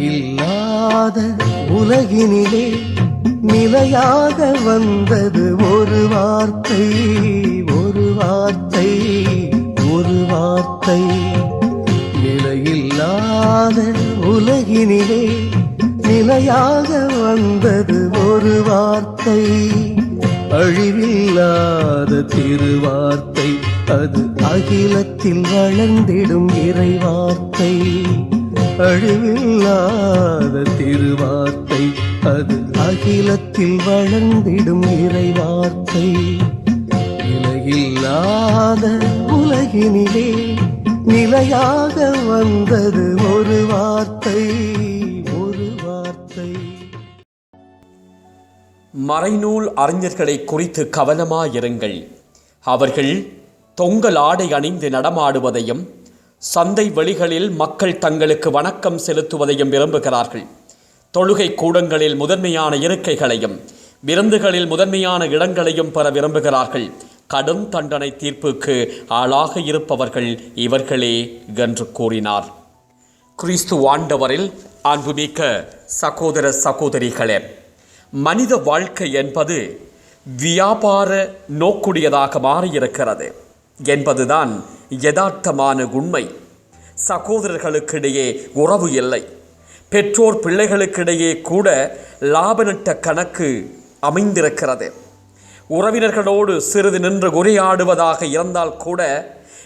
இல்லாத உலகினிலே நிலையாக வந்தது ஒரு வார்த்தை ஒரு வார்த்தை ஒரு வார்த்தை. நிலையில்லாத உலகினிலே நிலையாக வந்தது ஒரு வார்த்தை. அழிவில்லாத திருவார்த்தை அது அகிலத்தில் வளர்ந்திடும் இறைவார்த்தை. அழிவில்லாத திருவார்த்தை அது அகிலத்தில் வளர்ந்திடும் இறைவார்த்தை. நிலையில்லாத உலகினிலே நிலையாக வந்தது ஒரு வார்த்தை ஒரு வார்த்தை. மறைநூல் அறிஞர்களை குறித்து கவனமாயிருங்கள். அவர்கள் தொங்கல் ஆடை அணிந்து நடமாடுவதையும் சந்தை வழிகளில் மக்கள் தங்களுக்கு வணக்கம் செலுத்துவதையும் விரும்புகிறார்கள். தொழுகை கூடங்களில் முதன்மையான இருக்கைகளையும் விருந்துகளில் முதன்மையான இடங்களையும் பெற விரும்புகிறார்கள். கடும் தண்டனை தீர்ப்புக்கு ஆளாக இருப்பவர்கள் இவர்களே என்று கூறினார். கிறிஸ்து ஆண்டவரில் அன்புமிக்க சகோதர சகோதரிகளே மனித வாழ்க்கை என்பது வியாபார நோக்குடையதாக மாறியிருக்கிறது. என்பதுதான் யதார்த்தமான உண்மை. சகோதரர்களுக்கிடையே உறவு இல்லை. பெற்றோர் பிள்ளைகளுக்கிடையே கூட லாப நட்ட கணக்கு அமைந்திருக்கிறது. உறவினர்களோடு சிறிது நின்று உரையாடுவதாக இருந்தால் கூட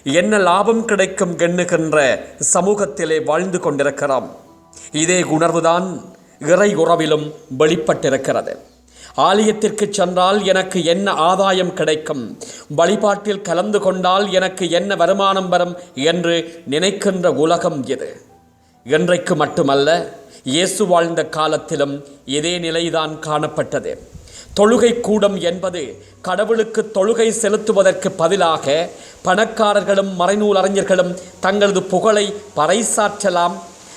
என்ன லாபம் கிடைக்கும் எண்ணுகின்ற சமூகத்திலே வாழ்ந்து கொண்டிருக்கிறோம். இதே உணர்வுதான் இறை உறவிலும் வெளிப்பட்டிருக்கிறது. ஆலயத்திற்கு சென்றால் எனக்கு என்ன ஆதாயம் கிடைக்கும்? வழிபாட்டில் கலந்து கொண்டால் எனக்கு என்ன வருமானம் வரும் என்று நினைக்கின்ற உலகம் இது இன்றைக்கு மட்டுமல்ல இயேசு வாழ்ந்த காலத்திலும் இதே நிலைதான் காணப்பட்டது. தொழுகை கூடம் என்பது கடவுளுக்கு தொழுகை செலுத்துவதற்கு பதிலாக பணக்காரர்களும் மறைநூல் அறிஞர்களும் தங்களது புகழை பறைசாற்றலாம்.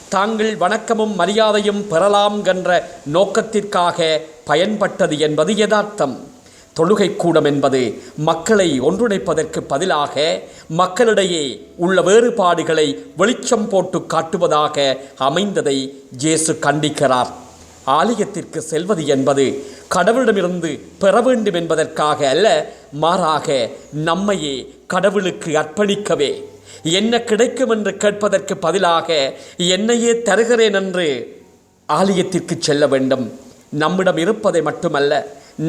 தாங்கள் வணக்கமும் மரியாதையும் பெறலாம் என்ற நோக்கத்திற்காக பயன்பட்டது என்பது யதார்த்தம். தொழுகை கூடம் என்பது மக்களை ஒன்றிணைப்பதற்கு பதிலாக மக்களிடையே உள்ள வேறுபாடுகளை வெளிச்சம் போட்டு காட்டுவதாக அமைந்ததை ஜேசு கண்டிக்கிறார். ஆலயத்திற்கு செல்வது என்பது கடவுளிடமிருந்து பெற வேண்டும் என்பதற்காக அல்ல மாறாக நம்மையே கடவுளுக்கு அர்ப்பணிக்கவே. என்ன கிடைக்கும் என்று கேட்பதற்கு பதிலாக என்னையே தருகிறேன் என்று ஆலயத்திற்கு செல்ல வேண்டும். நம்மிடம் இருப்பதை மட்டுமல்ல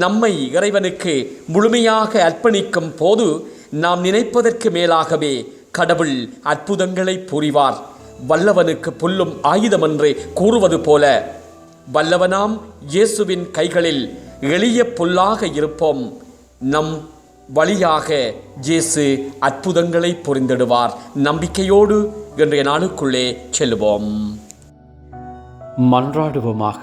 நம்மை இறைவனுக்கு முழுமையாக அர்ப்பணிக்கும் போது நாம் நினைப்பதற்கு மேலாகவே கடவுள் அற்புதங்களை புரிவார். வல்லவனுக்கு புல்லும் ஆயுதம் என்று கூறுவது போல வல்லவனாம் இயேசுவின் கைகளில் எளிய புல்லாக இருப்போம். நம் வழியாக இயேசு அற்புதங்களை புரிந்திடுவார். நம்பிக்கையோடு இன்றைய நாளுக்குள்ளே செல்வோம் மன்றாடுவோமாக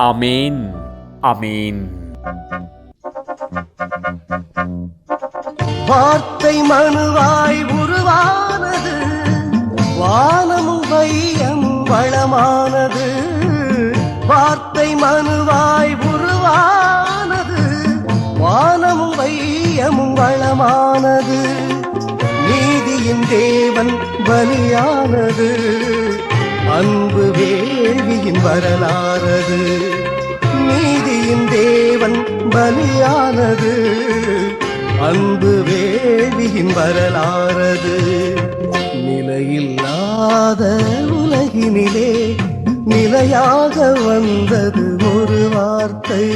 அமேன் அமேன் வார்த்தை மனுவாய் உருவானது வானமும் வையமும் வளமானது. வார்த்தை மனுவாய் உருவானது வானமும் வையமும் வளமானது. நீதியின் தேவன் பலியானது. அன்பு வேள்வியின் வரலாறது நீதியின் தேவன் பலியானது. அன்பு வேள்வியின் வரலாறது நிலையில்லாத உலகினிலே நிலையாக வந்தது. ஒரு வார்த்தை